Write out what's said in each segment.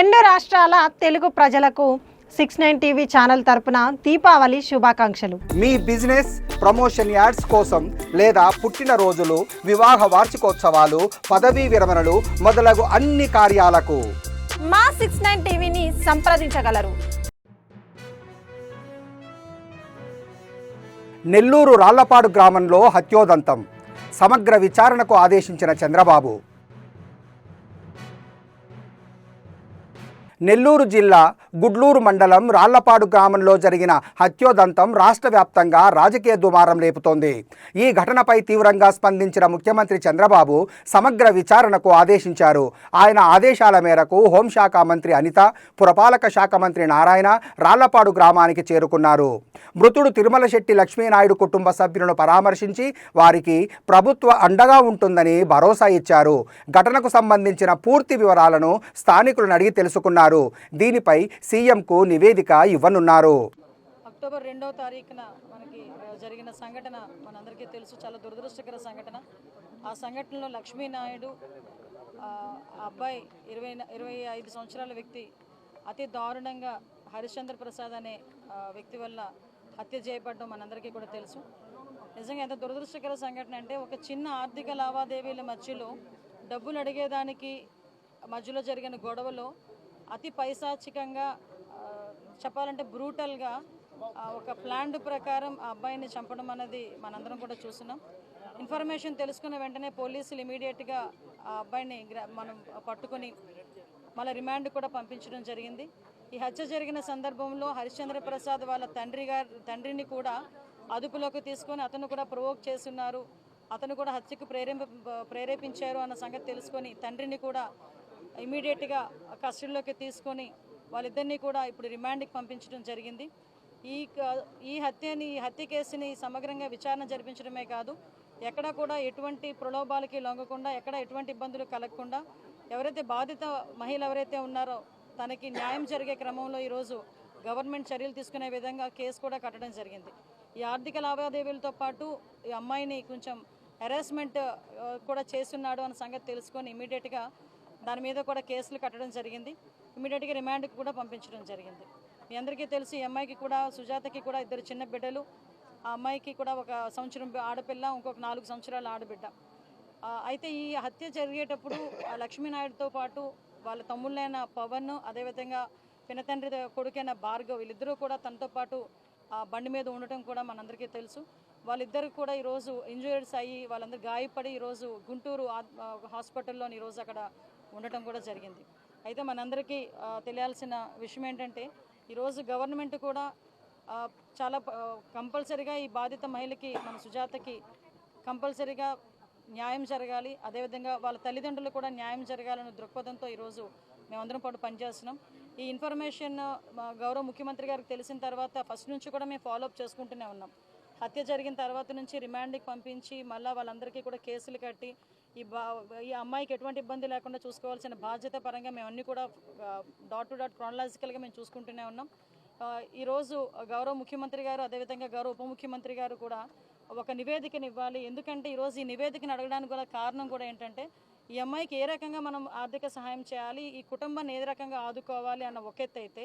రెండు రాష్ట్రాల తెలుగు ప్రజలకు సిక్స్ నైన్ టీవీ ఛానల్ తరపున దీపావళి శుభాకాంక్షలు. మీ బిజినెస్ ప్రమోషన్ యాడ్స్ కోసం లేదా పుట్టినరోజులు వివాహ వార్షికోత్సవాలు పదవీ విరమణలు మొదలగు అన్ని కార్యాలకు. మా సిక్స్ నైన్ టీవీని సంప్రదించగలరు. నెల్లూరు రాళ్ళపాడు గ్రామంలో హత్యోదంతం. సమగ్ర విచారణకు ఆదేశించిన చంద్రబాబు. నెల్లూరు జిల్లా గుడ్లూరు మండలం రాళ్ళపాడు గ్రామంలో జరిగిన హత్యోదంతం రాష్ట్ర వ్యాప్తంగా రాజకీయ దుమారం లేపుతోంది ఈ ఘటనపై తీవ్రంగా స్పందించిన ముఖ్యమంత్రి చంద్రబాబు సమగ్ర విచారణకు ఆదేశించారు. ఆయన ఆదేశాల మేరకు హోంశాఖ మంత్రి అనిత పురపాలక శాఖ మంత్రి నారాయణ రాళ్ళపాడు గ్రామానికి చేరుకున్నారు. మృతుడు తిరుమల శెట్టి లక్ష్మీనాయుడు కుటుంబ సభ్యులను పరామర్శించి వారికి ప్రభుత్వ అండగా ఉంటుందని భరోసా ఇచ్చారు. ఘటనకు సంబంధించిన పూర్తి వివరాలను స్థానికులను అడిగి తెలుసుకున్నారు. దీనిపై సీఎంకు నివేదిక ఇవ్వనున్నారు. అక్టోబర్ రెండవ తారీఖున మనకి జరిగిన సంఘటన మనందరికీ తెలుసు. చాలా దురదృష్టకర సంఘటన. ఆ సంఘటనలో లక్ష్మీనాయుడు అబ్బాయి ఇరవై ఇరవై ఐదు సంవత్సరాల వ్యక్తి అతి దారుణంగా హరిశ్చంద్ర ప్రసాద్ అనే వ్యక్తి వల్ల హత్య చేయబడడం మనందరికీ కూడా తెలుసు. నిజంగా ఎంత దురదృష్టకర సంఘటన అంటే ఒక చిన్న ఆర్థిక లావాదేవీల మధ్యలో డబ్బులు అడిగేదానికి మధ్యలో జరిగిన గొడవలో అతి పైశాచికంగా చెప్పాలంటే బ్రూటల్గా ఒక ప్లాన్డ్ ప్రకారం ఆ అబ్బాయిని చంపడం అనేది మనందరం కూడా చూస్తున్నాం. ఇన్ఫర్మేషన్ తెలుసుకున్న వెంటనే పోలీసులు ఇమీడియట్గా ఆ అబ్బాయిని మనం పట్టుకొని మళ్ళీ రిమాండ్ కూడా పంపించడం జరిగింది. ఈ హత్య జరిగిన సందర్భంలో హరిశ్చంద్ర ప్రసాద్ వాళ్ళ తండ్రి గారు తండ్రిని కూడా అదుపులోకి తీసుకొని అతను కూడా ప్రొవోక్ చేస్తున్నారు. అతను కూడా హత్యకు ప్రేరేప ప్రేరేపించారు అన్న సంగతి తెలుసుకొని తండ్రిని కూడా ఇమీడియట్గా కస్టడీలోకి తీసుకొని వాళ్ళిద్దరినీ కూడా ఇప్పుడు రిమాండ్కి పంపించడం జరిగింది. ఈ క- ఈ హత్యని ఈ హత్య కేసుని సమగ్రంగా విచారణ జరిపించడమే కాదు ఎక్కడ కూడా ఎటువంటి ప్రలోభాలకి లొంగకుండా ఎక్కడ ఎటువంటి ఇబ్బందులు కలగకుండా ఎవరైతే బాధిత మహిళ ఎవరైతే ఉన్నారో తనకి న్యాయం జరిగే క్రమంలో ఈరోజు గవర్నమెంట్ చర్యలు తీసుకునే విధంగా కేసు కూడా కట్టడం జరిగింది. ఈ ఆర్థిక లావాదేవీలతో పాటు ఈ అమ్మాయిని కొంచెం హెరాస్మెంట్ కూడా చేస్తున్నాడు అన్న సంగతి తెలుసుకొని ఇమీడియట్గా దాని మీద కూడా కేసులు కట్టడం జరిగింది. ఇమీడియట్గా రిమాండ్కి కూడా పంపించడం జరిగింది. మీ అందరికీ తెలుసు ఈ అమ్మాయికి కూడా సుజాతకి కూడా ఇద్దరు చిన్న బిడ్డలు. ఆ అమ్మాయికి కూడా ఒక సంవత్సరం ఆడపిల్ల ఇంకొక నాలుగు సంవత్సరాల ఆడబిడ్డ. అయితే ఈ హత్య జరిగేటప్పుడు లక్ష్మీనాయుడుతో పాటు వాళ్ళ తమ్ముళ్ళైన పవన్ అదేవిధంగా పినతండ్రి కొడుకైన భార్గవ్ వీళ్ళిద్దరూ కూడా తనతో పాటు ఆ బండి మీద ఉండటం కూడా మనందరికీ తెలుసు. వాళ్ళిద్దరు కూడా ఈరోజు ఇంజూరీస్ అయ్యి వాళ్ళందరూ గాయపడి ఈరోజు గుంటూరు హాస్పిటల్లో హాస్పిటల్లోని ఈరోజు అక్కడ ఉండటం కూడా జరిగింది. అయితే మనందరికీ తెలియాల్సిన విషయం ఏంటంటే ఈరోజు గవర్నమెంట్ కూడా చాలా కంపల్సరిగా ఈ బాధిత మహిళకి మన సుజాతకి కంపల్సరిగా న్యాయం జరగాలి. అదేవిధంగా వాళ్ళ తల్లిదండ్రులు కూడా న్యాయం జరగాలనే దృక్పథంతో ఈరోజు మేమందరం పాటు పనిచేస్తున్నాం. ఈ ఇన్ఫర్మేషన్ గౌరవ ముఖ్యమంత్రి గారికి తెలిసిన తర్వాత ఫస్ట్ నుంచి కూడా మేము ఫాలోఅప్ చేసుకుంటూనే ఉన్నాం. హత్య జరిగిన తర్వాత నుంచి రిమాండ్కి పంపించి మళ్ళీ వాళ్ళందరికీ కూడా కేసులు కట్టి ఈ బా ఈ అమ్మాయికి ఎటువంటి ఇబ్బంది లేకుండా చూసుకోవాల్సిన బాధ్యత పరంగా మేము అన్నీ కూడా డాట్ టు డాట్ క్రానలాజికల్గా మేము చూసుకుంటూనే ఉన్నాం. ఈరోజు గౌరవ ముఖ్యమంత్రి గారు అదేవిధంగా గౌరవ ఉప ముఖ్యమంత్రి గారు కూడా ఒక నివేదికను ఇవ్వాలి. ఎందుకంటే ఈరోజు ఈ నివేదికను అడగడానికి కూడా కారణం కూడా ఏంటంటే ఈ అమ్మాయికి ఏ రకంగా మనం ఆర్థిక సహాయం చేయాలి ఈ కుటుంబాన్ని ఏ రకంగా ఆదుకోవాలి అన్న ఒక అయితే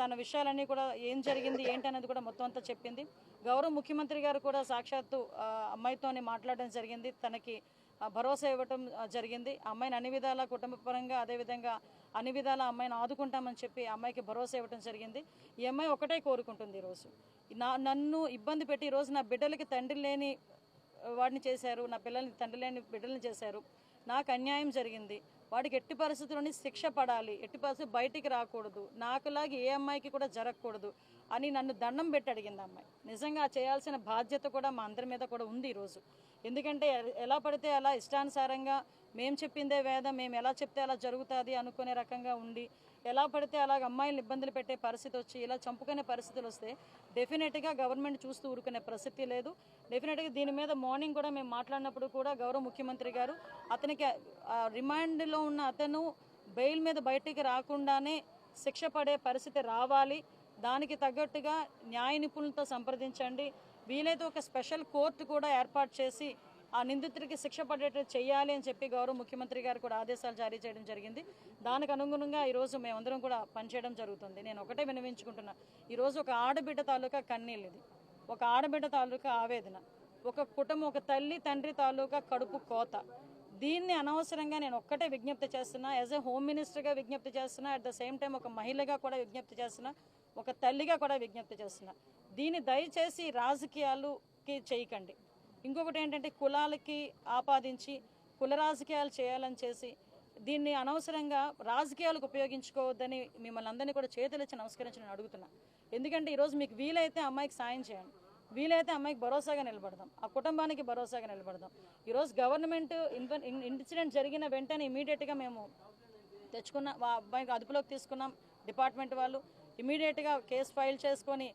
తన విషయాలన్నీ కూడా ఏం జరిగింది ఏంటి అనేది కూడా మొత్తం అంతా చెప్పింది. గౌరవ ముఖ్యమంత్రి గారు కూడా సాక్షాత్తు అమ్మాయితోనే మాట్లాడడం జరిగింది. తనకి భరోసా ఇవ్వటం జరిగింది. అమ్మాయిని అన్ని విధాల కుటుంబపరంగా అదేవిధంగా అన్ని విధాల అమ్మాయిని ఆదుకుంటామని చెప్పి అమ్మాయికి భరోసా ఇవ్వడం జరిగింది. ఈ అమ్మాయి ఒకటే కోరుకుంటుంది ఈరోజు. నా నన్ను ఇబ్బంది పెట్టి ఈరోజు నా బిడ్డలకి తండ్రి లేని వాడిని చేశారు నా పిల్లల్ని తండ్రి లేని బిడ్డల్ని చేశారు. నాకు అన్యాయం జరిగింది. వాడికి ఎట్టి పరిస్థితుల్లోని శిక్ష పడాలి ఎట్టి పరిస్థితి బయటికి రాకూడదు నాకులాగా ఏ అమ్మాయికి కూడా జరగకూడదు అని నన్ను దండం పెట్టి అడిగింది అమ్మాయి. నిజంగా చేయాల్సిన బాధ్యత కూడా మా అందరి మీద కూడా ఉంది ఈరోజు ఎందుకంటే ఎ- ఎలా పడితే అలా ఇష్టానుసారంగా మేము చెప్పిందే వేదం మేము ఎలా చెప్తే అలా జరుగుతుంది అనుకునే రకంగా ఉండి ఎలా పడితే అలాగ అమ్మాయిలను ఇబ్బందులు పెట్టే పరిస్థితి వచ్చి ఇలా చంపుకునే పరిస్థితులు వస్తే డెఫినెట్గా గవర్నమెంట్ చూస్తూ ఊరుకునే ప్రసక్తి లేదు. డెఫినెట్గా దీని మీద మార్నింగ్ కూడా మేము మాట్లాడినప్పుడు కూడా గౌరవ ముఖ్యమంత్రి గారు అతనికి రిమాండ్లో ఉన్న అతను బెయిల్ మీద బయటికి రాకుండానే శిక్ష పడే పరిస్థితి రావాలి. దానికి తగ్గట్టుగా న్యాయ నిపుణులతో సంప్రదించండి. వీలైతే ఒక స్పెషల్ కోర్టు కూడా ఏర్పాటు చేసి ఆ నిందితుడికి శిక్ష పడేటట్టు చేయాలి అని చెప్పి గౌరవ ముఖ్యమంత్రి గారు కూడా ఆదేశాలు జారీ చేయడం జరిగింది. దానికి అనుగుణంగా ఈరోజు మేమందరం కూడా పనిచేయడం జరుగుతుంది. నేను ఒకటే వినవించుకుంటున్నా ఈరోజు ఒక ఆడబిడ్డ తాలూకా కన్నీళ్ళు ఇది. ఒక ఆడబిడ్డ తాలూకా ఆవేదన. ఒక కుటుంబం ఒక తల్లి తండ్రి తాలూకా కడుపు కోత. దీన్ని అనవసరంగా నేను ఒక్కటే విజ్ఞప్తి చేస్తున్నా. యాజ్ ఏ హోమ్ మినిస్టర్గా విజ్ఞప్తి చేస్తున్నా. అట్ ద సేమ్ టైం ఒక మహిళగా కూడా విజ్ఞప్తి చేస్తున్నా. ఒక తల్లిగా కూడా విజ్ఞప్తి చేస్తున్నా. దీన్ని దయచేసి రాజకీయాలుకి చేయకండి. ఇంకొకటి ఏంటంటే కులాలకి ఆపాదించి కుల రాజకీయాలు చేయాలని చేసి దీన్ని అనవసరంగా రాజకీయాలకు ఉపయోగించుకోవద్దని మిమ్మల్ని అందరినీ కూడా చేతులచ్చి నమస్కరించి నేను అడుగుతున్నా. ఎందుకంటే ఈరోజు మీకు వీలైతే అమ్మాయికి సాయం చేయండి. వీలైతే అమ్మాయికి భరోసాగా నిలబడదాం. ఆ కుటుంబానికి భరోసాగా నిలబడదాం. ఈరోజు గవర్నమెంట్ ఇన్- ఇన్సిడెంట్ జరిగిన వెంటనే ఇమీడియట్గా మేము తెచ్చుకున్న అబ్బాయికి అదుపులోకి తీసుకున్నాం డిపార్ట్మెంట్ వాళ్ళు. ఇమీడియట్గా కేసు ఫైల్ చేసుకొని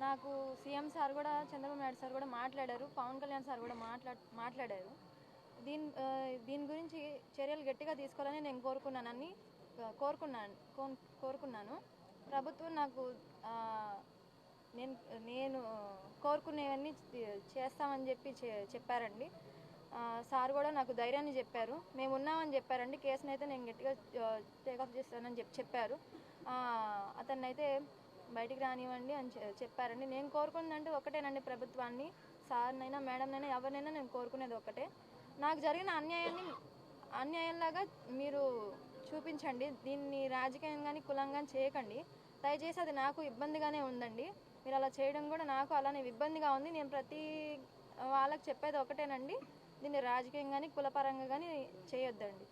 నాకు సీఎం సార్ కూడా చంద్రబాబు నాయుడు సార్ కూడా మాట్లాడారు పవన్ కళ్యాణ్ సార్ కూడా మాట్లా మాట్లాడారు. దీని దీని గురించి చర్యలు గట్టిగా తీసుకోవాలని నేను కోరుకున్నానని కోరుకున్నాను కోరుకున్నాను. ప్రభుత్వం నాకు నేను నేను కోరుకునేవన్నీ చేస్తామని చెప్పి చె- చెప్పారండి. సార్ కూడా నాకు ధైర్యాన్ని చెప్పారు. మేము ఉన్నామని చెప్పారండి. కేసుని అయితే నేను గట్టిగా టేకాఫ్ చేస్తానని చెప్పి చెప్పారు. అతన్నైతే బయటికి రానివ్వండి అని చెప్పారండి. నేను కోరుకున్నదంటే ఒకటేనండి ప్రభుత్వాన్ని. సార్నైనా మేడంనైనా ఎవరినైనా నేను కోరుకునేది ఒకటే. నాకు జరిగిన అన్యాయాన్ని అన్యాయంలాగా మీరు చూపించండి. దీన్ని రాజకీయం కానీ కులం కానీ చేయకండి. దయచేసి అది నాకు ఇబ్బందిగానే ఉందండి. మీరు అలా చేయడం కూడా నాకు అలానే ఇబ్బందిగా ఉంది. నేను ప్రతి వాళ్ళకి చెప్పేది ఒకటేనండి. దీన్ని రాజకీయం కానీ కులపరంగా కానీ చేయొద్దండి.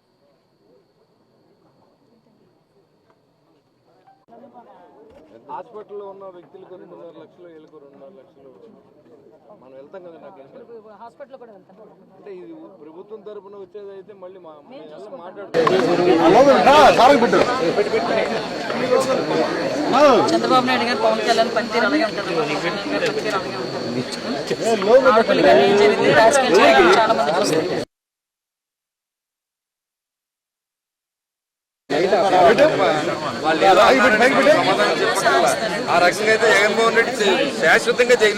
హాస్పిటల్లో ఉన్న వ్యక్తులకు రెండున్నర లక్షలు వీళ్ళకు రెండున్నర లక్షలు మనం వెళ్తాం కదా నాకు. హాస్పిటల్ కూడా అంటే ఇది ప్రభుత్వం తరపున వచ్చేది అయితే మళ్ళీ చంద్రబాబు నాయుడు గారు పవన్ కళ్యాణ్ పనితీరు అలాగే పనితీరు చేయాలని చాలా మంది చూస్తారు. ఆ రకంగా అయితే జగన్మోహన్ రెడ్డి శాశ్వతంగా జైలు